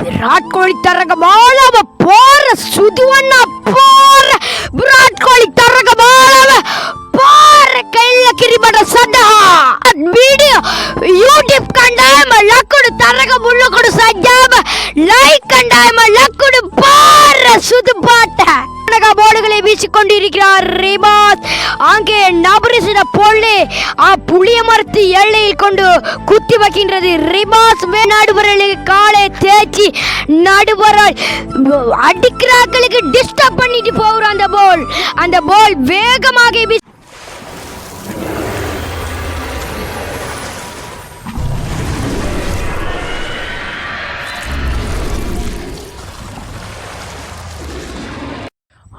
விராட் கோலி தரகமானவ போற சுதிவண்ணா போற விராட் கோலி தரகமானவ போற கையில கிரிபட சதா வீடியோ யூடியூப் கண்டாம லக்குடு தரக முள்ளு கொடு சஜாம லைக் கண்டாம லக்குடு போற சுது பாட்ட. போர்டுகளை வீசிக்கொண்டிருக்கிறார் ரிபாஸ். அங்கே நபரிசிட பொள்ளி ஆ புளிய மரத்து எல்லையில் கொண்டு குத்தி வைக்கின்றது. ரிபாஸ் நடுவர்களுக்கு காலை தேய்ச்சி நடுவரால் அடிக்கிறார்களுக்கு டிஸ்டர்ப் பண்ணிட்டு போகிற அந்த போல் அந்த போல் வேகமாக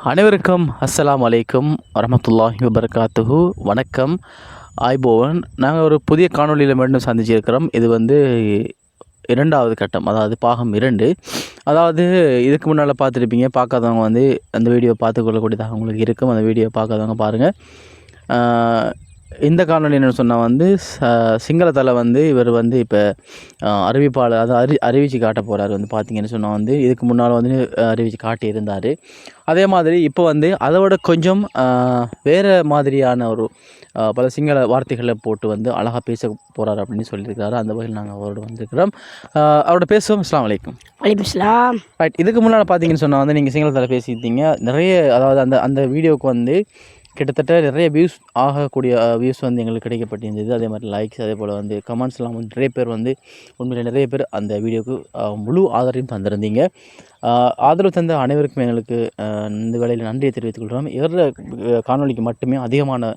அனைவருக்கும் அஸ்லாம் அலைக்கும் வரமத்துல்லாஹி வபரகாத்துஹு. வணக்கம். ஆய்போவன் நாங்கள் ஒரு புதிய காணொளியில் மீண்டும் சந்திச்சிருக்கிறோம். இது வந்து இரண்டாவது கட்டம் அதாவது பாகம் இரண்டு. அதாவது இதுக்கு முன்னால் பார்த்துருப்பீங்க பார்க்காதவங்க வந்து அந்த வீடியோ பார்த்துக்கொள்ளக்கூடியதாக உங்களுக்கு இருக்கும். அந்த வீடியோ பார்க்காதவங்க பாருங்கள் இந்த காணொளி என்ன சொன்னால் வந்து ச- சிங்களத்தில் வந்து இவர் வந்து இப்போ அறிவிப்பாளர் அதாவது அறி அறிவிச்சு காட்ட போகிறார் வந்து பார்த்தீங்கன்னு சொன்னால் வந்து இதுக்கு முன்னால் வந்து அறிவிச்சு காட்டி இருந்தார். அதே மாதிரி இப்போ வந்து அதை விட கொஞ்சம் வேறு மாதிரியான ஒரு பல சிங்கள வார்த்தைகளை போட்டு வந்து அழகாக பேச போகிறார் அப்படின்னு சொல்லியிருக்காரு. அந்த வகையில் நாங்கள் அவரோட வந்திருக்கிறோம். அவரோட பேசுவோம். அஸ்ஸலாமு அலைக்கும். அலிபிஸ்லாம் ரைட் இதுக்கு முன்னால் பார்த்தீங்கன்னு சொன்னால் வந்து நீங்கள் சிங்களத்தில் பேசியிருந்தீங்க. நிறைய அதாவது அந்த அந்த வீடியோவுக்கு வந்து கிட்டத்தட்ட நிறைய வியூஸ் ஆகக்கூடிய வியூஸ் வந்து எங்களுக்கு கிடைக்கப்பட்டிருந்தது. அதே மாதிரி லைக்ஸ் அதே போல் வந்து கமெண்ட்ஸ்லாம் வந்து நிறைய பேர் வந்து உண்மையில் நிறைய பேர் அந்த வீடியோவுக்கு முழு ஆதரவையும் தந்திருந்தீங்க. ஆதரவு தந்த அனைவருக்கும் எங்களுக்கு இந்த வேலையில் நன்றியை தெரிவித்துக் கொள்கிறோம். இவர காணொளிக்கு மட்டுமே அதிகமான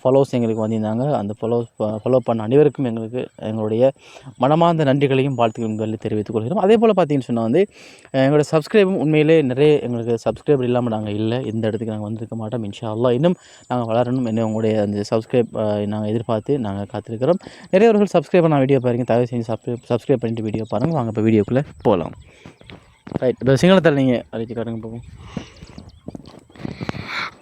ஃபாலோவர்ஸ் எங்களுக்கு வந்திருந்தாங்க. அந்த ஃபாலோ ஃபாலோ பண்ண அனைவருக்கும் எங்களுக்கு எங்களுடைய மனமார்ந்த நன்றிகளையும் வாழ்த்துக்களையும் வேளையில் தெரிவித்துக் கொள்கிறோம். அதே போல் பார்த்தீங்கன்னு சொன்னால் வந்து எங்களோடய எங்களோட சப்ஸ்கிரைபும் உண்மையிலே நிறைய எங்களுக்கு சப்ஸ்கிரைபர் இல்லாமல் நாங்கள் இல்லை. இந்த இடத்துக்கு நாங்கள் வந்திருக்க மாட்டோம். இன்ஷா அல்லா இன்னும் நாங்கள் வளரணும் என்ன உங்களுடைய அந்த சப்ஸ்கிரைப் நாங்கள் எதிர்பார்த்து நாங்கள் காத்திருக்கிறோம். நிறையவர்கள் சப்ஸ்கிரைப் பண்ண வீடியோ பாருங்க. தயவு செஞ்சு சப்ஸ்கிரைப் சப்ஸ்கிரைப் பண்ணிட்டு வீடியோ பாருங்கள் வாங்க இப்போ வீடியோக்குள்ளே போகலாம் ரைட் இப்போ சிங்களத்தில் நீங்கள் அறிவிச்சு காட்டுங்க பார்ப்போம்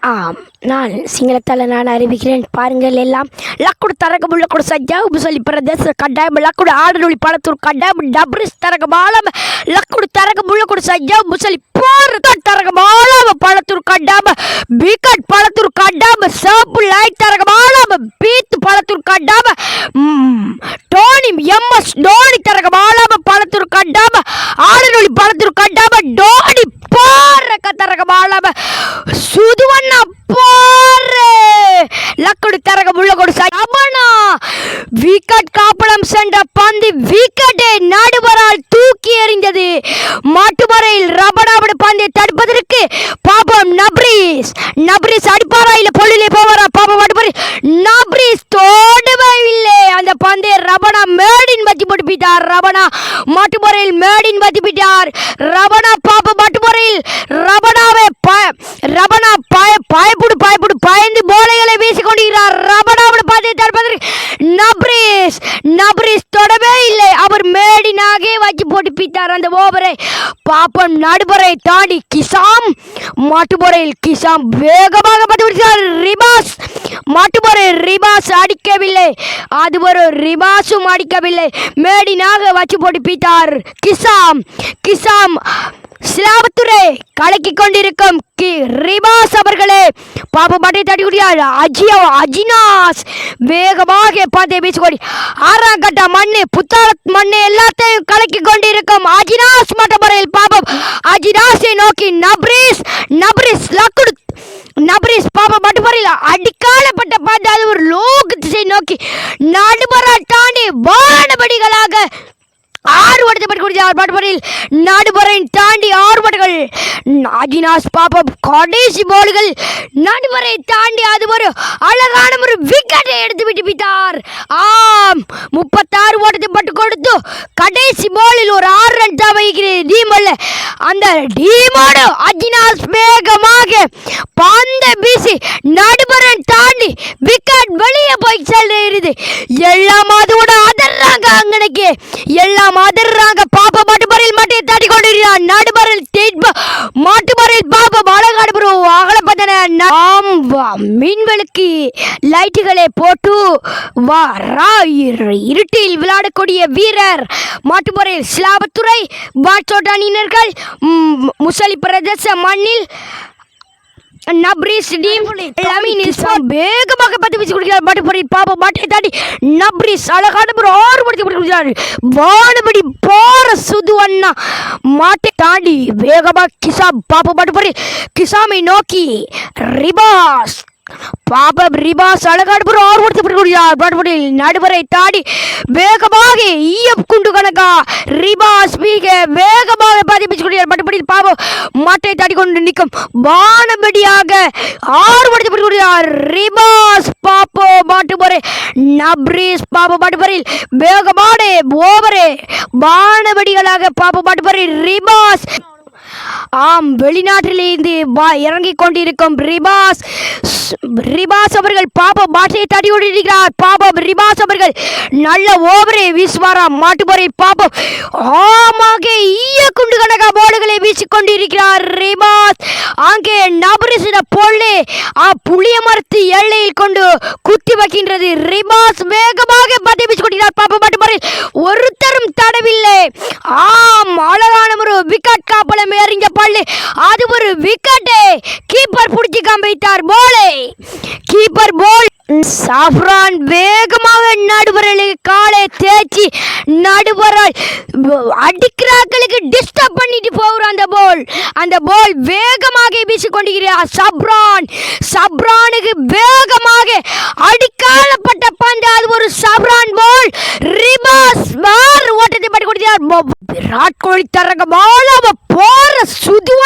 ஆம் நான் சிங்களத்தால் நான் அறிவிக்கிறேன். பாருங்கள் எல்லாம் லக்குடு தரக கூட சஜ்ஜா சொல்லி பிரதேச கட்டாயம் லக்குடு ஆடனொளி பழத்தூர் கட்டாயம் டபுரிஸ் தரக பாலம் லக்குடு தரக கூட சஜ்ஜா சொல்லி போர் தரக பாலம் பழத்தூர் கட்டாம பீக்கட் பழத்தூர் கட்டாம சேப்பு லைட் தரக பாலம் பீத்து பழத்தூர் கட்டாம டோனி எம்எஸ் டோனி தரக பாலம் பழத்தூர் கட்டாம ஆடனொளி பழத்தூர் கட்டாம டோனி போற கத்தரக பாலம் சுதுவண்ண போரு லக்குடு தரக முள்ளகொடு சமனா விக்கெட் காப்பளம் சென்ற பந்து விக்கெட்டை நடுவரால் தூக்கி எறிந்தது. மாட்டுமறையில் ரபடாபடு பந்தை தடுப்பதற்கு பாபம் நப்ரீஸ். நப்ரீஸ் அடிப்பாரா இல்ல பொழுதிலே போவாரா? பாபம் அடிப்பாரு? நப்ரீஸ் தோடவே இல்லை. அந்த பந்தை ரபடா மேடின் வச்சு போட்டுப்பிட்டார் ரபடா மாட்டுமுறையில் மேடின் வச்சு பிட்டார் ரபடா பாப்ப மாட்டுமுறையில் ரபடாவை ப ரபனா பய பயப்புடு பயப்புடு பயந்து போலைகளை வீசிக்கொண்டிருக்கிறார் ரபனாவோட பந்தை தடுப்பதற்கு நப்ரீஸ் நபரிஸ் தொடவே இல்லை. அவர் மேடினாகே வச்சு போட்டு பித்தார் அந்த ஓவரை பாப்பம் நடுபரை தாண்டி கிசாம் மாட்டுமுறையில் கிசாம் வேகமாக பார்த்து ரிபாஸ் மாட்டுமுறை ரிபாஸ் அடிக்கவில்லை. அது ஒரு ரிபாஸும் அடிக்கவில்லை. மேடினாக வச்சு போட்டு பித்தார் கிசாம் கிசாம் சிலாபத்துறை கலக்கி கொண்டிருக்கும் கி. ரிபாஸ் அவர்களே பாப்பா மட்டை தட்டி குடியார் அஜியோ அஜினாஸ் வேகமாக பாத்தை வீசிக்கொடி ஆறாம் கட்ட மண்ணு புத்தாள மண்ணு எல்லாத்தையும் கலக்கி கொண்டிருக்கும் அஜினாஸ் மட்டமுறையில் பாப்பம் அஜினாஸை நோக்கி நப்ரீஸ் நப்ரீஸ் லக்கு நபரிஸ் பாப்பா மட்டுமறையில் அடிக்காலப்பட்ட பார்த்து அது ஒரு லோக திசை நோக்கி நடுபரா தாண்டி வானபடிகளாக ஆறு வட்டப்பட்டு குடிச்சார் பாட்டுப்படியில் நடுவரையும் தாண்டி ஆறு வட்டங்கள் அஜினாஸ் பாப்பா கடைசி போல்கள் நடுவரை தாண்டி அது ஒரு அழகான ஒரு விக்கெட்டை எடுத்து விட்டு விட்டார் ஆம் முப்பத்தாறு ஓட்டத்தை பட்டு கொடுத்து கடைசி போலில் ஒரு ஆறு ரன் தான் வைக்கிறது டீமல்ல அந்த டீமோடு அஜினாஸ் வேகமாக பந்த வீசி நடுவரன் தாண்டி விக்கெட் வெளியே போய் செல்லுகிறது எல்லாம் அதோட அதர்றாங்க அங்கனைக்கு எல்லாம் அதர்றாங்க பாப்பா மாட்டுப்பறையில் மாட்டை தாட்டி கொண்டிருக்கிறான் நடுபறையில் தீட்ப மாட்டுப்பறையில் பாப்பா அழகாடு ப்ரோ அகலப்பதன நாம் மின்வெளுக்கு லைட்டுகளை போட்டு வா ரா இருட்டில் விளையாடக்கூடிய வீரர் மாட்டுமுறையில் சிலாபத்துறை பாட்சோட் அணியினர்கள் முசலி பிரதேச மண்ணில் நப்ரிஸ் டீம் லமின் இஸ்லாம் வேகமாக பத்து வீசி கொடுக்கிறார் பாட்டு போடி பாப்பா பாட்டை தாண்டி நப்ரிஸ் அழகான ஒரு ஆறு படுத்தி கொடுக்கிறார் வானபடி போற சுது அண்ணா மாட்டை தாண்டி வேகமாக கிசாம் பாப்பா பாட்டு போடி கிசாமை நோக்கி ரிபாஸ் பாபா ரிபாஸ் அழகாடு புற ஆறு கொடுத்து கொடுக்கிறார் நடுவரை தாடி வேகமாக ஈயப் குண்டு கணக்கா ரிபாஸ் மிக வேகமாக பதிப்பிச்சு கொடுக்கிறார் பாட்டு போடி பாபா மாட்டை தாண்டி கொண்டு நிற்கும். வானபடியாக ஆறு மணிக்கு ரிபாஸ் பாப்போ மாட்டு போரே நப்ரீஸ் பாப்போ மாட்டு போரில் வேகமான ஓவரே. வானபடிகளாக பாப்போ மாட்டு போரில் ரிபாஸ் ஆம் வெளிநாட்டிலிருந்து வா இறங்கிக் கொண்டிருக்கும் ரிபாஸ் ரிபாஸ் அவர்கள் பாபம் மாட்டை தடி கொண்டிருக்கிறார் பாபம் ரிபாஸ் அவர்கள் நல்ல ஓவரை வீசுவாராம் மாட்டுப்பறை பாபம் ஆமாக ஈய குண்டு கணக்கா போடுகளை வீசிக்கொண்டிருக்கிறார் ரிபாஸ். அங்கே நபரிசிட பொள்ளே ஆ புளிய மரத்து எல்லையில் கொண்டு குத்தி வைக்கின்றது ரிபாஸ். வேகமாக பட்டை வீசி கொண்டிருக்கிறார் பாபம் மாட்டுப்பறை. ஒருத்தரும் தடவில்லை. ஆம் அழகான ஒரு விக்கெட் காப்பலம் எறிஞ்ச பள்ளி அது ஒரு விக்கெட்டே கீப்பர் பிடிச்சி காமித்தார் போலே கீப்பர் போல் சாஃப்ரான் வேகமாக நடுவரலுக்கு காலை தேய்ச்சி நடுவரால் அடிக்கிறாக்களுக்கு டிஸ்டர்ப் பண்ணிட்டு போகிற அந்த போல் அந்த போல் வேகமாக வீசிக்கொண்டிருக்கிறார் சப்ரான் சப்ரானுக்கு வேகமாக அடிக்காலப்பட்ட பந்து. அது ஒரு சப்ரான் போல் ரிபாஸ் மார் ஓட்டத்தை பட்டு கொடுத்தார் விராட் கோலி தரங்க பால் அவ போற